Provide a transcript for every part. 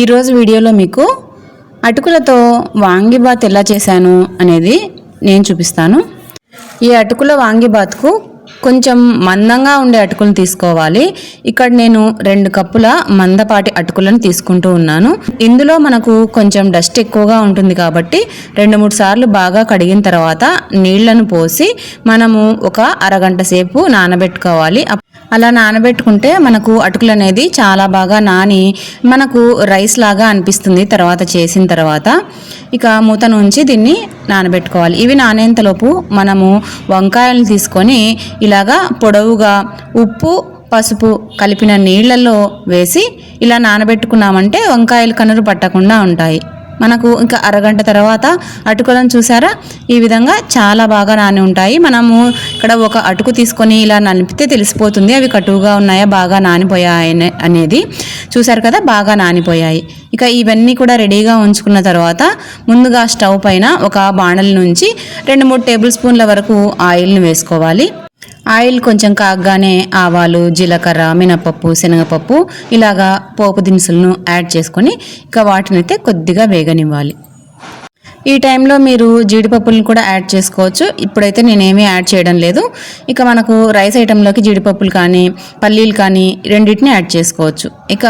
ఈరోజు వీడియోలో మీకు అటుకులతో వాంగిబాత్ ఎలా చేశాను అనేది నేను చూపిస్తాను. ఈ అటుకుల వాంగిబాత్కు కొంచెం మందంగా ఉండే అటుకులను తీసుకోవాలి. ఇక్కడ నేను రెండు కప్పుల మందపాటి అటుకులను తీసుకుంటూ ఉన్నాను. ఇందులో మనకు కొంచెం డస్ట్ ఎక్కువగా ఉంటుంది కాబట్టి రెండు మూడు సార్లు బాగా కడిగిన తర్వాత నీళ్ళను పోసి మనము ఒక అరగంట సేపు నానబెట్టుకోవాలి. అలా నానబెట్టుకుంటే మనకు అటుకులు అనేది చాలా బాగా నాని మనకు రైస్ లాగా అనిపిస్తుంది తర్వాత చేసిన తర్వాత. ఇక మూత నుంచి దీన్ని నానబెట్టుకోవాలి. ఇవి నానేంతలోపు మనము వంకాయలను తీసుకొని ఇలాగా పొడవుగా ఉప్పు పసుపు కలిపిన నీళ్ళలో వేసి ఇలా నానబెట్టుకున్నామంటే వంకాయలు కనురు పట్టకుండా ఉంటాయి. మనకు ఇంకా అరగంట తర్వాత అటుకులను చూసారా? ఈ విధంగా చాలా బాగా నాని ఉంటాయి. మనము ఇక్కడ ఒక అటుకు తీసుకొని ఇలా నలిపితే తెలిసిపోతుంది. అవి కటువుగా ఉన్నాయా? బాగా నానిపోయాయి అనే- అనేది. చూసారు కదా? బాగా నానిపోయాయి. ఇక ఇవన్నీ కూడా రెడీగా ఉంచుకున్న తర్వాత ముందుగా స్టవ్ పైన ఒక బాణల నుంచి రెండు మూడు టేబుల్ స్పూన్ల వరకు ఆయిల్ని వేసుకోవాలి. ఆయిల్ కొంచెం కాగగానే ఆవాలు జీలకర్ర మినపప్పు శనగపప్పు ఇలాగా పోపు దినుసులను యాడ్ చేసుకొని ఇక వాటినైతే కొద్దిగా వేగనివ్వాలి. ఈ టైంలో మీరు జీడిపప్పులను కూడా యాడ్ చేసుకోవచ్చు. ఇప్పుడైతే నేనేమీ యాడ్ చేయడం లేదు. ఇక మనకు రైస్ ఐటెంలోకి జీడిపప్పులు కానీ పల్లీలు కానీ రెండింటిని యాడ్ చేసుకోవచ్చు. ఇక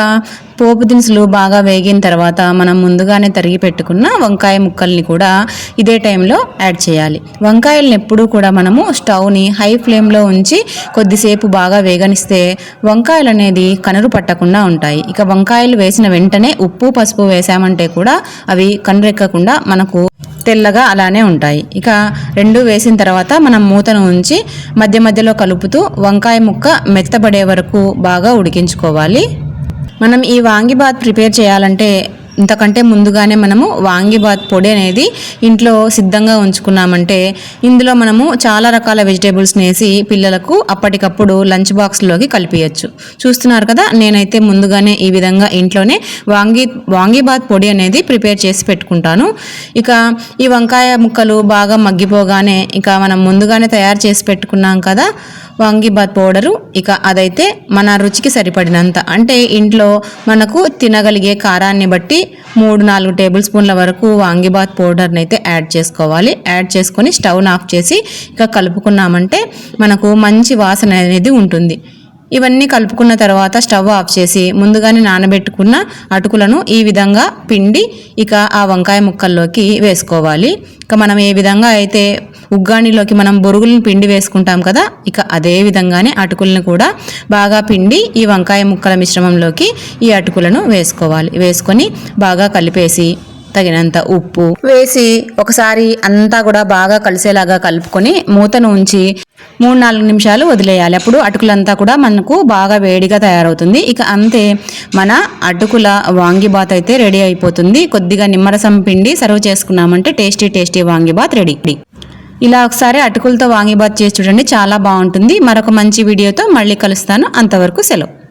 పోపు దినుసులు బాగా వేగిన తర్వాత మనం ముందుగానే తరిగి పెట్టుకున్న వంకాయ ముక్కల్ని కూడా ఇదే టైంలో యాడ్ చేయాలి. వంకాయలను ఎప్పుడూ కూడా మనము స్టవ్ని హై ఫ్లేమ్లో ఉంచి కొద్దిసేపు బాగా వేగనిస్తే వంకాయలు అనేది కనురు పట్టకుండా ఉంటాయి. ఇక వంకాయలు వేసిన వెంటనే ఉప్పు పసుపు వేసామంటే కూడా అవి కనురెక్కకుండా మనకు తెల్లగా అలానే ఉంటాయి. ఇక రెండు వేసిన తర్వాత మనం మూతను ఉంచి మధ్య మధ్యలో కలుపుతూ వంకాయ ముక్క మెత్తబడే వరకు బాగా ఉడికించుకోవాలి. మనం ఈ వాంగిబాత్ ప్రిపేర్ చేయాలంటే ఇంతకంటే ముందుగానే మనము వాంగిబాత్ పొడి అనేది ఇంట్లో సిద్ధంగా ఉంచుకున్నామంటే ఇందులో మనము చాలా రకాల వెజిటేబుల్స్ని వేసి పిల్లలకు అప్పటికప్పుడు లంచ్ బాక్స్లోకి కలిపియచ్చు. చూస్తున్నారు కదా నేనైతే ముందుగానే ఈ విధంగా ఇంట్లోనే వాంగి వాంగిబాత్ పొడి అనేది ప్రిపేర్ చేసి పెట్టుకుంటాను. ఇక ఈ వంకాయ ముక్కలు బాగా మగ్గిపోగానే ఇక మనం ముందుగానే తయారు చేసి పెట్టుకున్నాం కదా వాంగిబాత్ పౌడరు. ఇక అదైతే మన రుచికి సరిపడినంత. అంటే ఇంట్లో మనకు తినగలిగే కారాన్ని బట్టి మూడు నాలుగు టేబుల్ స్పూన్ల వరకు వాంగిబాత్ పౌడర్ని అయితే యాడ్ చేసుకోవాలి. యాడ్ చేసుకొని స్టవ్ని ఆఫ్ చేసి ఇక కలుపుకున్నామంటే మనకు మంచి వాసన అనేది ఉంటుంది. ఇవన్నీ కలుపుకున్న తర్వాత స్టవ్ ఆఫ్ చేసి ముందుగానే నానబెట్టుకున్న అటుకులను ఈ విధంగా పిండి ఇక ఆ వంకాయ ముక్కల్లోకి వేసుకోవాలి. ఇక మనం ఏ విధంగా అయితే ఉగ్గాణిలోకి మనం బొరుగులను పిండి వేసుకుంటాం కదా ఇక అదే విధంగానే అటుకులను కూడా బాగా పిండి ఈ వంకాయ ముక్కల మిశ్రమంలోకి ఈ అటుకులను వేసుకోవాలి. వేసుకొని బాగా కలిపేసి తగినంత ఉప్పు వేసి ఒకసారి అంతా కూడా బాగా కలిసేలాగా కలుపుకొని మూతను ఉంచి మూడు నాలుగు నిమిషాలు వదిలేయాలి. అప్పుడు అటుకులంతా కూడా మనకు బాగా వేడిగా తయారవుతుంది. ఇక అంతే మన అటుకుల వాంగిబాత్ అయితే రెడీ అయిపోతుంది. కొద్దిగా నిమ్మరసం పిండి సర్వ్ చేసుకున్నామంటే టేస్టీ టేస్టీ వాంగిబాత్ రెడీ. ఇలా ఒకసారి అటుకులతో వాంగిబాత్ చేసి చూడండి చాలా బాగుంటుంది. మరొక మంచి వీడియోతో మళ్ళీ కలుస్తాను. అంతవరకు సెలవు.